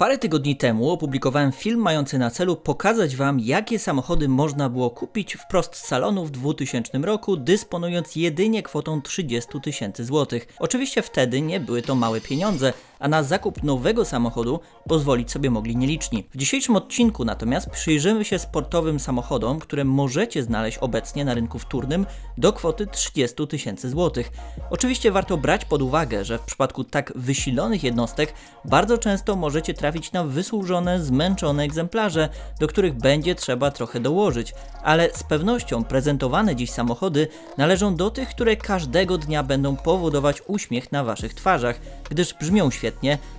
Parę tygodni temu opublikowałem film mający na celu pokazać Wam, jakie samochody można było kupić wprost z salonu w 2000 roku, dysponując jedynie kwotą 30 tysięcy złotych. Oczywiście wtedy nie były to małe pieniądze, a na zakup nowego samochodu pozwolić sobie mogli nieliczni. W dzisiejszym odcinku natomiast przyjrzymy się sportowym samochodom, które możecie znaleźć obecnie na rynku wtórnym do kwoty 30 tysięcy złotych. Oczywiście warto brać pod uwagę, że w przypadku tak wysilonych jednostek bardzo często możecie trafić na wysłużone, zmęczone egzemplarze, do których będzie trzeba trochę dołożyć, ale z pewnością prezentowane dziś samochody należą do tych, które każdego dnia będą powodować uśmiech na waszych twarzach, gdyż brzmią świetnie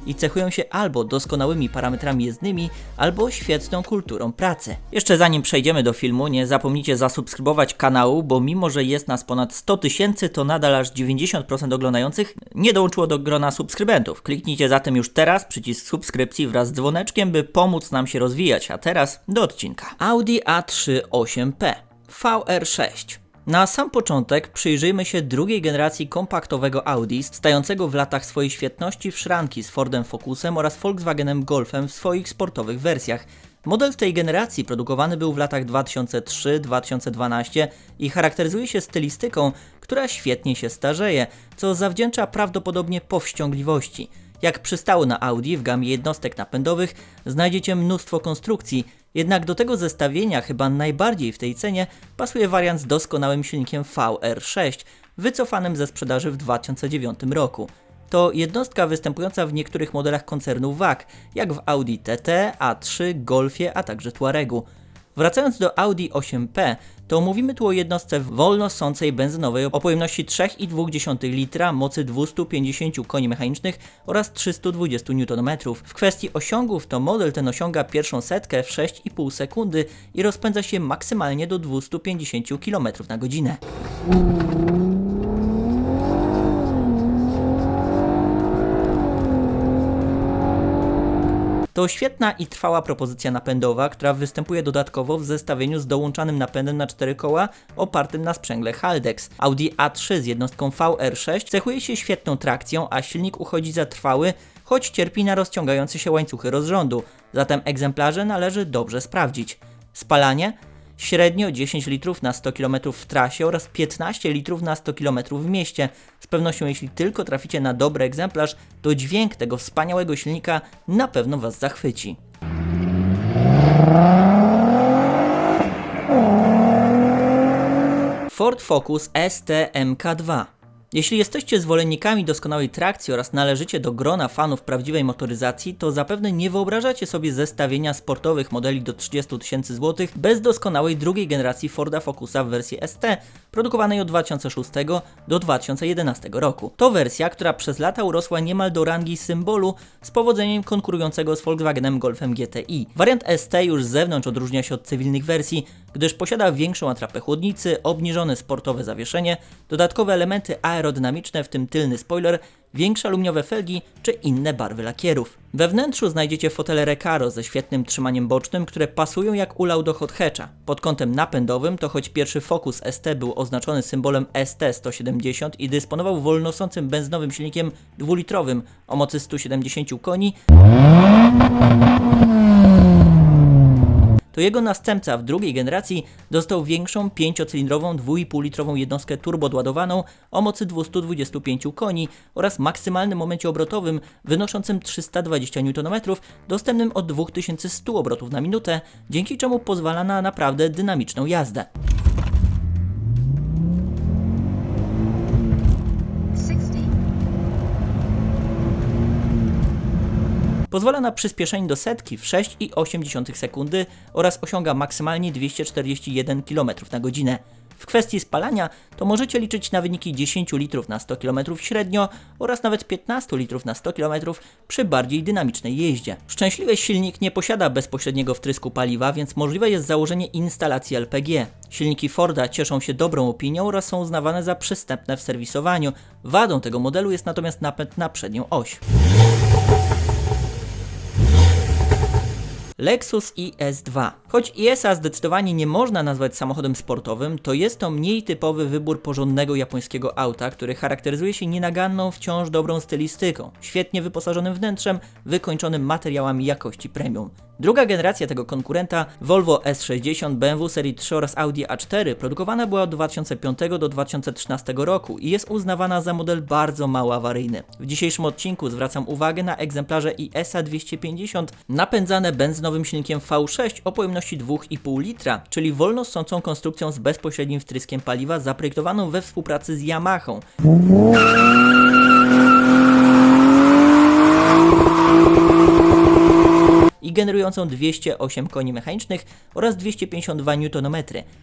i cechują się albo doskonałymi parametrami jezdnymi, albo świetną kulturą pracy. Jeszcze zanim przejdziemy do filmu, nie zapomnijcie zasubskrybować kanału, bo mimo, że jest nas ponad 100 tysięcy, to nadal aż 90% oglądających nie dołączyło do grona subskrybentów. Kliknijcie zatem już teraz przycisk subskrypcji wraz z dzwoneczkiem, by pomóc nam się rozwijać. A teraz do odcinka. Audi A3 8P VR6 na sam początek przyjrzyjmy się drugiej generacji kompaktowego Audi, stającego w latach swojej świetności w szranki z Fordem Focusem oraz Volkswagenem Golfem w swoich sportowych wersjach. Model tej generacji produkowany był w latach 2003-2012 i charakteryzuje się stylistyką, która świetnie się starzeje, co zawdzięcza prawdopodobnie powściągliwości. Jak przystało na Audi w gamie jednostek napędowych znajdziecie mnóstwo konstrukcji, jednak do tego zestawienia chyba najbardziej w tej cenie pasuje wariant z doskonałym silnikiem VR6, wycofanym ze sprzedaży w 2009 roku. To jednostka występująca w niektórych modelach koncernu WAG, jak w Audi TT, A3, Golfie, a także Tuaregu. Wracając do Audi 8P, to mówimy tu o jednostce wolno sącej benzynowej o pojemności 3,2 litra, mocy 250 koni mechanicznych oraz 320 Nm. W kwestii osiągów to model ten osiąga pierwszą setkę w 6,5 sekundy i rozpędza się maksymalnie do 250 km na godzinę. To świetna i trwała propozycja napędowa, która występuje dodatkowo w zestawieniu z dołączanym napędem na cztery koła opartym na sprzęgle Haldex. Audi A3 z jednostką VR6 cechuje się świetną trakcją, a silnik uchodzi za trwały, choć cierpi na rozciągające się łańcuchy rozrządu, zatem egzemplarze należy dobrze sprawdzić. Spalanie średnio 10 litrów na 100 km w trasie oraz 15 litrów na 100 km w mieście. Z pewnością jeśli tylko traficie na dobry egzemplarz, to dźwięk tego wspaniałego silnika na pewno Was zachwyci. Ford Focus ST MK2 jeśli jesteście zwolennikami doskonałej trakcji oraz należycie do grona fanów prawdziwej motoryzacji, to zapewne nie wyobrażacie sobie zestawienia sportowych modeli do 30 tysięcy złotych bez doskonałej drugiej generacji Forda Focusa w wersji ST, produkowanej od 2006 do 2011 roku. To wersja, która przez lata urosła niemal do rangi symbolu z powodzeniem konkurującego z Volkswagenem Golfem GTI. Wariant ST już z zewnątrz odróżnia się od cywilnych wersji, gdyż posiada większą atrapę chłodnicy, obniżone sportowe zawieszenie, dodatkowe elementy aerodynamiczne, w tym tylny spoiler, większe aluminiowe felgi czy inne barwy lakierów. We wnętrzu znajdziecie fotele Recaro ze świetnym trzymaniem bocznym, które pasują jak ulał do hot hatcha. Pod kątem napędowym to choć pierwszy Focus ST był oznaczony symbolem ST170 i dysponował wolnosącym benzynowym silnikiem dwulitrowym o mocy 170 koni, to jego następca w drugiej generacji dostał większą 5-cylindrową 2,5-litrową jednostkę turbodładowaną o mocy 225 koni oraz maksymalnym momencie obrotowym wynoszącym 320 Nm, dostępnym od 2100 obrotów na minutę, dzięki czemu pozwala na naprawdę dynamiczną jazdę. Pozwala na przyspieszenie do setki w 6,8 sekundy oraz osiąga maksymalnie 241 km na godzinę. W kwestii spalania to możecie liczyć na wyniki 10 litrów na 100 km średnio oraz nawet 15 litrów na 100 km przy bardziej dynamicznej jeździe. Szczęśliwy silnik nie posiada bezpośredniego wtrysku paliwa, więc możliwe jest założenie instalacji LPG. Silniki Forda cieszą się dobrą opinią oraz są uznawane za przystępne w serwisowaniu. Wadą tego modelu jest natomiast napęd na przednią oś. Lexus IS2. Choć IS-a zdecydowanie nie można nazwać samochodem sportowym, to jest to mniej typowy wybór porządnego japońskiego auta, który charakteryzuje się nienaganną, wciąż dobrą stylistyką, świetnie wyposażonym wnętrzem, wykończonym materiałami jakości premium. Druga generacja tego konkurenta, Volvo S60, BMW serii 3 oraz Audi A4, produkowana była od 2005 do 2013 roku i jest uznawana za model bardzo mało awaryjny. W dzisiejszym odcinku zwracam uwagę na egzemplarze ISA 250 napędzane benzynowym silnikiem V6 o pojemności 2,5 litra, czyli wolno ssącą konstrukcją z bezpośrednim wtryskiem paliwa zaprojektowaną we współpracy z Yamahą. I generującą 208 koni mechanicznych oraz 252 Nm.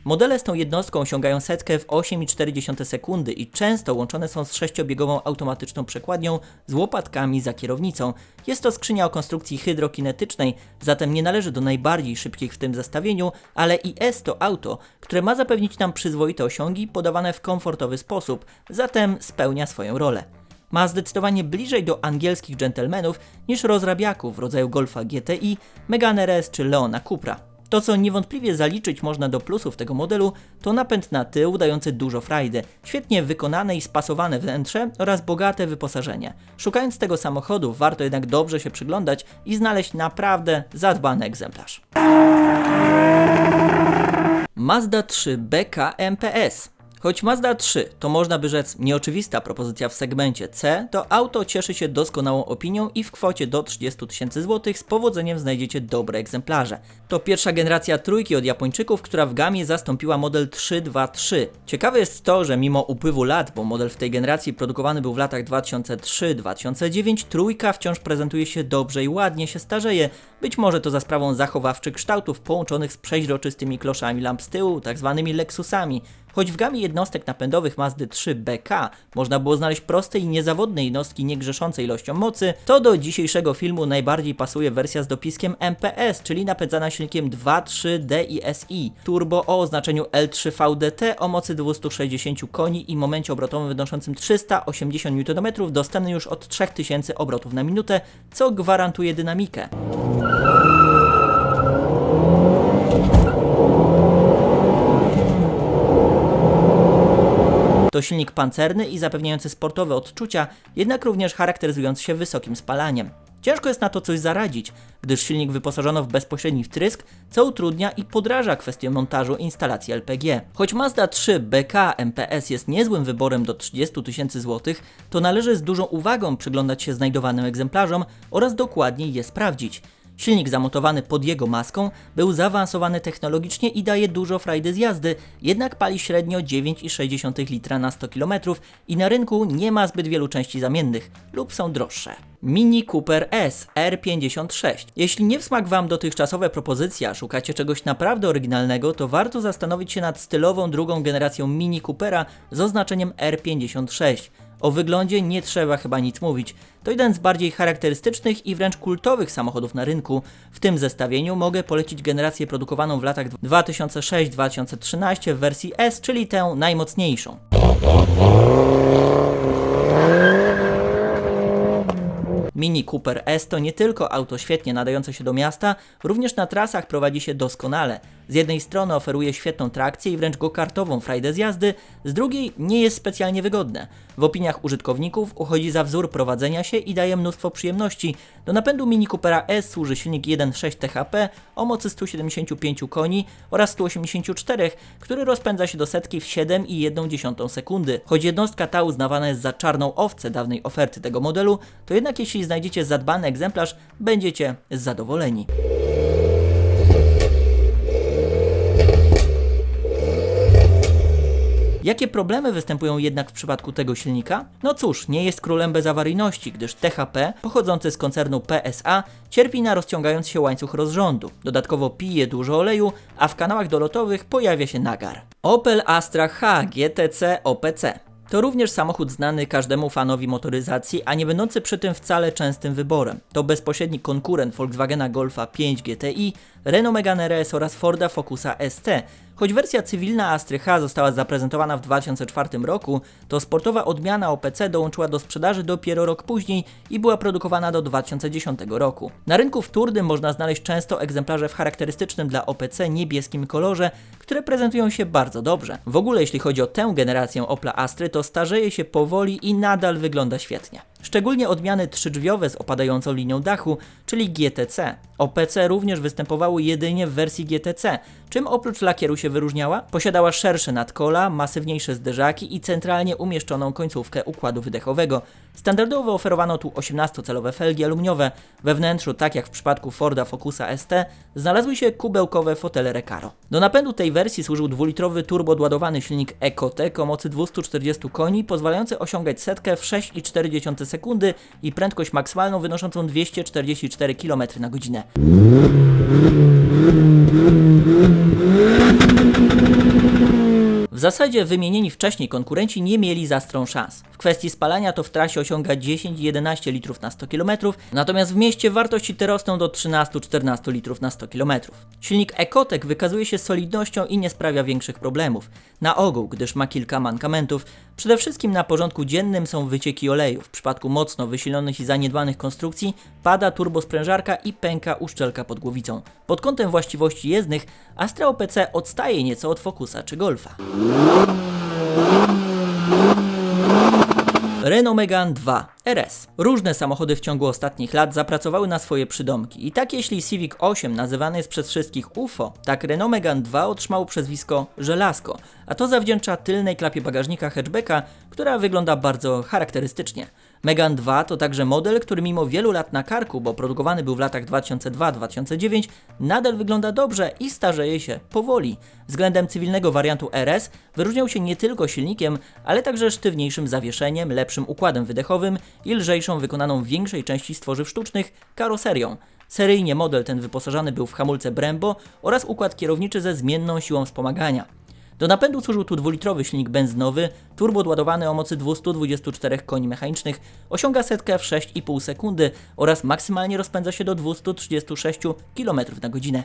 Modele z tą jednostką osiągają setkę w 8,4 sekundy i często łączone są z sześciobiegową automatyczną przekładnią z łopatkami za kierownicą. Jest to skrzynia o konstrukcji hydrokinetycznej, zatem nie należy do najbardziej szybkich w tym zestawieniu, ale IS to auto, które ma zapewnić nam przyzwoite osiągi podawane w komfortowy sposób, zatem spełnia swoją rolę ma zdecydowanie bliżej do angielskich dżentelmenów niż rozrabiaków rodzaju Golfa GTI, Megane RS czy Leona Cupra. To, co niewątpliwie zaliczyć można do plusów tego modelu, to napęd na tył dający dużo frajdy, świetnie wykonane i spasowane wnętrze oraz bogate wyposażenie. Szukając tego samochodu, warto jednak dobrze się przyglądać i znaleźć naprawdę zadbany egzemplarz. Mazda 3 BK MPS Choć Mazda 3 to można by rzec nieoczywista propozycja w segmencie C, to auto cieszy się doskonałą opinią i w kwocie do 30 tysięcy złotych z powodzeniem znajdziecie dobre egzemplarze. To pierwsza generacja trójki od Japończyków, która w gamie zastąpiła model 323. Ciekawe jest to, że mimo upływu lat, bo model w tej generacji produkowany był w latach 2003-2009, trójka wciąż prezentuje się dobrze i ładnie się starzeje. Być może to za sprawą zachowawczych kształtów połączonych z przeźroczystymi kloszami lamp z tyłu, tak zwanymi Lexusami. Choć w gamie jednostek napędowych Mazdy 3 BK można było znaleźć proste i niezawodne jednostki niegrzeszące ilością mocy, to do dzisiejszego filmu najbardziej pasuje wersja z dopiskiem MPS, czyli napędzana silnikiem 2.3 DISI Turbo o oznaczeniu L3VDT o mocy 260 koni i momencie obrotowym wynoszącym 380 Nm, dostępny już od 3000 obrotów na minutę, co gwarantuje dynamikę. To silnik pancerny i zapewniający sportowe odczucia, jednak również charakteryzujący się wysokim spalaniem. Ciężko jest na to coś zaradzić, gdyż silnik wyposażono w bezpośredni wtrysk, co utrudnia i podraża kwestię montażu instalacji LPG. Choć Mazda 3 BK MPS jest niezłym wyborem do 30 tysięcy złotych, to należy z dużą uwagą przyglądać się znajdowanym egzemplarzom oraz dokładnie je sprawdzić. Silnik zamontowany pod jego maską był zaawansowany technologicznie i daje dużo frajdy z jazdy, jednak pali średnio 9,6 litra na 100 km i na rynku nie ma zbyt wielu części zamiennych lub są droższe. Mini Cooper S R56. Jeśli nie w smak Wam dotychczasowe propozycje, a szukacie czegoś naprawdę oryginalnego, to warto zastanowić się nad stylową drugą generacją Mini Coopera z oznaczeniem R56. O wyglądzie nie trzeba chyba nic mówić. To jeden z bardziej charakterystycznych i wręcz kultowych samochodów na rynku. W tym zestawieniu mogę polecić generację produkowaną w latach 2006-2013 w wersji S, czyli tę najmocniejszą. Mini Cooper S to nie tylko auto świetnie nadające się do miasta, również na trasach prowadzi się doskonale. Z jednej strony oferuje świetną trakcję i wręcz go-kartową frajdę z jazdy, z drugiej nie jest specjalnie wygodne. W opiniach użytkowników uchodzi za wzór prowadzenia się i daje mnóstwo przyjemności. Do napędu Mini Coopera S służy silnik 1.6 THP o mocy 175 koni oraz 184, który rozpędza się do setki w 7,1 sekundy. Choć jednostka ta uznawana jest za czarną owcę dawnej oferty tego modelu, to jednak jeśli znajdziecie zadbany egzemplarz, będziecie zadowoleni. Jakie problemy występują jednak w przypadku tego silnika? No cóż, nie jest królem bez awaryjności, gdyż THP, pochodzący z koncernu PSA, cierpi na rozciągający się łańcuch rozrządu. Dodatkowo pije dużo oleju, a w kanałach dolotowych pojawia się nagar. Opel Astra H GTC OPC. To również samochód znany każdemu fanowi motoryzacji, a nie będący przy tym wcale częstym wyborem. To bezpośredni konkurent Volkswagena Golfa 5 GTI, Renault Megane RS oraz Forda Focusa ST, Choć wersja cywilna Astry H została zaprezentowana w 2004 roku, to sportowa odmiana OPC dołączyła do sprzedaży dopiero rok później i była produkowana do 2010 roku. Na rynku wtórnym można znaleźć często egzemplarze w charakterystycznym dla OPC niebieskim kolorze, które prezentują się bardzo dobrze. W ogóle jeśli chodzi o tę generację Opla Astry, to starzeje się powoli i nadal wygląda świetnie. Szczególnie odmiany trzydrzwiowe z opadającą linią dachu, czyli GTC. OPC również występowały jedynie w wersji GTC. Czym oprócz lakieru się wyróżniała? Posiadała szersze nadkola, masywniejsze zderzaki i centralnie umieszczoną końcówkę układu wydechowego. Standardowo oferowano tu 18-calowe felgi aluminiowe. We wnętrzu, tak jak w przypadku Forda Focusa ST, znalazły się kubełkowe fotele Recaro. Do napędu tej wersji służył dwulitrowy turbodładowany silnik Ecotec o mocy 240 koni, pozwalający osiągać setkę w 6,4 sekundy i prędkość maksymalną wynoszącą 244 km na godzinę. Thank you. W zasadzie wymienieni wcześniej konkurenci nie mieli zastrą szans. W kwestii spalania to w trasie osiąga 10-11 litrów na 100 km, natomiast w mieście wartości te rosną do 13-14 litrów na 100 km. Silnik Ecotec wykazuje się solidnością i nie sprawia większych problemów. Na ogół, gdyż ma kilka mankamentów. Przede wszystkim na porządku dziennym są wycieki oleju. W przypadku mocno wysilonych i zaniedbanych konstrukcji pada turbosprężarka i pęka uszczelka pod głowicą. Pod kątem właściwości jezdnych Astra OPC odstaje nieco od Focusa czy Golfa. Renault Megane 2 RS. Różne samochody w ciągu ostatnich lat zapracowały na swoje przydomki. I tak jeśli Civic 8 nazywany jest przez wszystkich UFO, tak Renault Megane 2 otrzymało przezwisko Żelazko, a to zawdzięcza tylnej klapie bagażnika hatchbacka, która wygląda bardzo charakterystycznie. Megane 2 to także model, który mimo wielu lat na karku, bo produkowany był w latach 2002-2009, nadal wygląda dobrze i starzeje się powoli. Względem cywilnego wariantu RS wyróżniał się nie tylko silnikiem, ale także sztywniejszym zawieszeniem, lepszym układem wydechowym i lżejszą wykonaną w większej części z tworzyw sztucznych karoserią. Seryjnie model ten wyposażony był w hamulce Brembo oraz układ kierowniczy ze zmienną siłą wspomagania. Do napędu służył tu dwulitrowy silnik benzynowy, turbodładowany o mocy 224 koni mechanicznych, osiąga setkę w 6,5 sekundy oraz maksymalnie rozpędza się do 236 km na godzinę.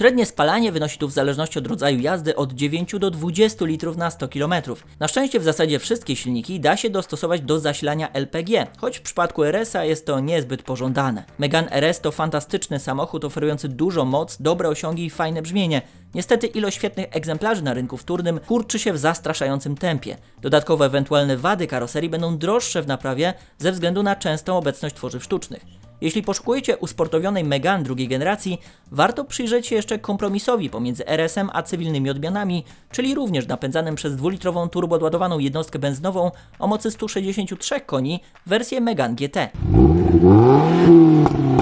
Średnie spalanie wynosi tu w zależności od rodzaju jazdy od 9 do 20 litrów na 100 km. Na szczęście w zasadzie wszystkie silniki da się dostosować do zasilania LPG, choć w przypadku RS-a jest to niezbyt pożądane. Megane RS to fantastyczny samochód oferujący dużo moc, dobre osiągi i fajne brzmienie. Niestety ilość świetnych egzemplarzy na rynku wtórnym kurczy się w zastraszającym tempie. Dodatkowo ewentualne wady karoserii będą droższe w naprawie ze względu na częstą obecność tworzyw sztucznych. Jeśli poszukujecie usportowionej Megane drugiej generacji, warto przyjrzeć się jeszcze kompromisowi pomiędzy RS-em a cywilnymi odmianami, czyli również napędzanym przez dwulitrową turbodładowaną jednostkę benzynową o mocy 163 koni wersję Megane GT.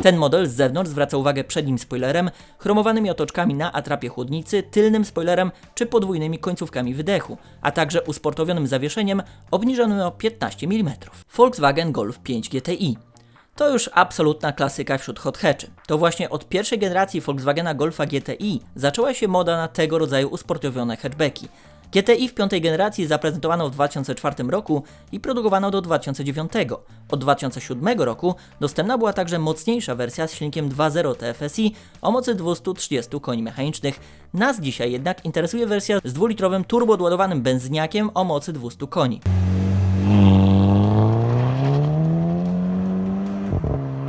Ten model z zewnątrz zwraca uwagę przednim spoilerem, chromowanymi otoczkami na atrapie chłodnicy, tylnym spoilerem czy podwójnymi końcówkami wydechu, a także usportowionym zawieszeniem obniżonym o 15 mm. Volkswagen Golf 5 GTI to już absolutna klasyka wśród hot hatchy. To właśnie od pierwszej generacji Volkswagena Golfa GTI zaczęła się moda na tego rodzaju usportowione hatchbacki. GTI w piątej generacji zaprezentowano w 2004 roku i produkowano do 2009. Od 2007 roku dostępna była także mocniejsza wersja z silnikiem 2.0 TFSI o mocy 230 koni mechanicznych. Nas dzisiaj jednak interesuje wersja z dwulitrowym turbodładowanym benzyniakiem o mocy 200 koni.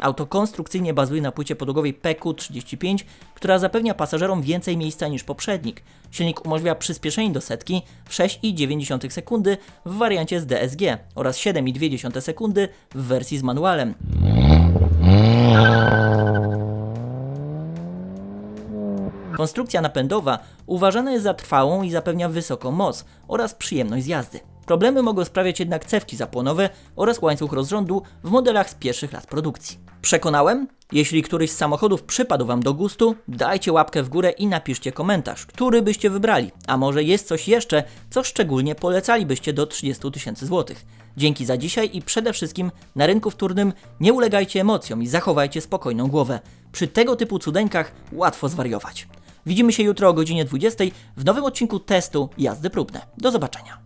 Auto konstrukcyjnie bazuje na płycie podłogowej PQ35, która zapewnia pasażerom więcej miejsca niż poprzednik. Silnik umożliwia przyspieszenie do setki w 6,9 sekundy w wariancie z DSG oraz 7,2 sekundy w wersji z manualem. Konstrukcja napędowa uważana jest za trwałą i zapewnia wysoką moc oraz przyjemność z jazdy. Problemy mogą sprawiać jednak cewki zapłonowe oraz łańcuch rozrządu w modelach z pierwszych lat produkcji. Przekonałem? Jeśli któryś z samochodów przypadł Wam do gustu, dajcie łapkę w górę i napiszcie komentarz, który byście wybrali. A może jest coś jeszcze, co szczególnie polecalibyście do 30 tysięcy złotych. Dzięki za dzisiaj i przede wszystkim na rynku wtórnym nie ulegajcie emocjom i zachowajcie spokojną głowę. Przy tego typu cudeńkach łatwo zwariować. Widzimy się jutro o godzinie 20 w nowym odcinku testu jazdy próbne. Do zobaczenia.